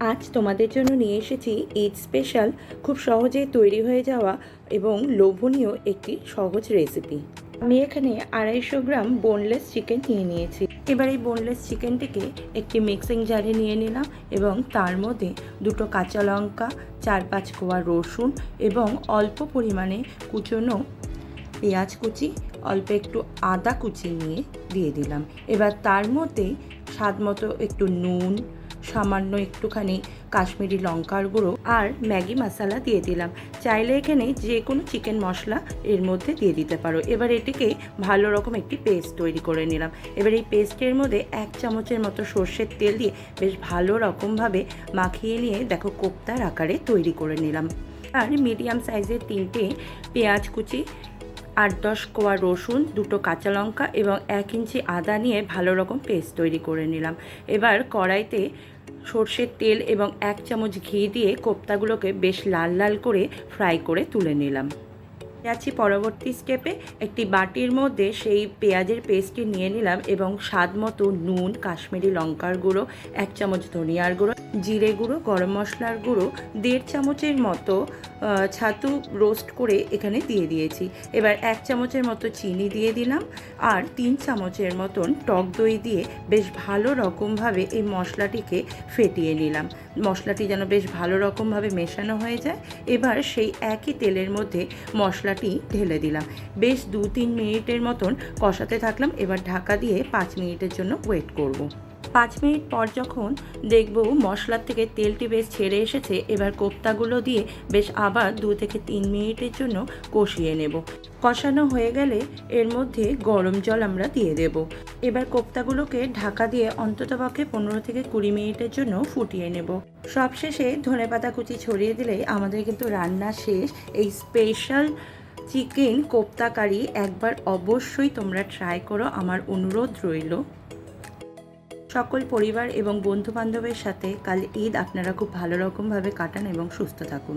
আজ তোমাদের জন্য নিয়ে এসেছি ঈদ স্পেশাল খুব সহজে তৈরি হয়ে যাওয়া এবং লোভনীয় একটি সহজ রেসিপি আমি এখানে আড়াইশো গ্রাম বোনলেস চিকেন নিয়ে নিয়েছি। এবার এই বোনলেস চিকেনটিকে একটি মিক্সিং জারে নিয়ে নিলাম এবং তার মধ্যে দুটো কাঁচা লঙ্কা, চার পাঁচ কোয়া রসুন এবং অল্প পরিমাণে কুচনো পেঁয়াজ কুচি, অল্প একটু আদা কুচি নিয়ে দিয়ে দিলাম। এবার তার মধ্যে স্বাদ মতো একটু নুন সামান্য একটুখানি কাশ্মীরি লঙ্কার গুঁড়ো আর ম্যাগি মশলা দিয়ে দিলাম। চাইলে এখানে যে কোনো চিকেন মশলা এর মধ্যে দিয়ে দিতে পারো। এবার এটিকে ভালো রকম একটি পেস্ট তৈরি করে নিলাম। এবার এই পেস্টের মধ্যে এক চামচের মতো সর্ষের তেল দিয়ে বেশ ভালো রকমভাবে মাখিয়ে নিয়ে দেখো কোপ্তার আকারে তৈরি করে নিলাম। আর মিডিয়াম সাইজের তিনটে পেঁয়াজ কুচি, আট দশ কোয়া রসুন, দুটো কাঁচা লঙ্কা এবং এক ইঞ্চি আদা নিয়ে ভালো রকম পেস্ট তৈরি করে নিলাম। এবার কড়াইতে সর্ষের তেল এবং এক চামচ ঘি দিয়ে কোপ্তাগুলোকে বেশ লাল লাল করে ফ্রাই করে তুলে নিলাম। যাচ্ছি পরবর্তী স্টেপে একটি বাটির মধ্যে সেই পেঁয়াজের পেস্টটি নিয়ে নিলাম এবং স্বাদ মতো নুন, কাশ্মীরি লঙ্কার গুঁড়ো, এক চামচ ধনিয়ার গুঁড়ো, জিরে গুঁড়ো, গরম মশলার গুঁড়ো, দেড় চামচের মতো ছাতু রোস্ট করে এখানে দিয়ে দিয়েছি। এবার এক চামচের মতো চিনি দিয়ে দিলাম আর তিন চামচের মতন টক দই দিয়ে বেশ ভালো রকমভাবে এই মশলাটিকে ফেটিয়ে নিলাম। মশলাটি যেন বেশ ভালো রকমভাবে মেশানো হয়ে যায়। এবার সেই একই তেলের মধ্যে মশলাটি ঢেলে দিলাম। বেশ দু তিন মিনিটের মতন কষাতে থাকলাম। এবার ঢাকা দিয়ে পাঁচ মিনিটের জন্য ওয়েট করব। পাঁচ মিনিট পর যখন দেখব মশলার থেকে তেলটি বেশ ছেড়ে এসেছে, এবার কোপ্তাগুলো দিয়ে বেশ আবার দু থেকে তিন মিনিটের জন্য কষিয়ে নেব। কষানো হয়ে গেলে এর মধ্যে গরম জল আমরা দিয়ে দেব। এবার কোপ্তাগুলোকে ঢাকা দিয়ে অন্ততপক্ষে পনেরো থেকে কুড়ি মিনিটের জন্য ফুটিয়ে নেব। সবশেষে ধনেপাতা কুচি ছড়িয়ে দিলেই আমাদের কিন্তু রান্না শেষ। এই স্পেশাল চিকেন কোপ্তা কারি একবার অবশ্যই তোমরা ট্রাই করো। আমার অনুরোধ রইল। সকল পরিবার এবং বন্ধু বান্ধবের সাথে কাল ঈদ আপনারা খুব ভালো রকমভাবে কাটান এবং সুস্থ থাকুন।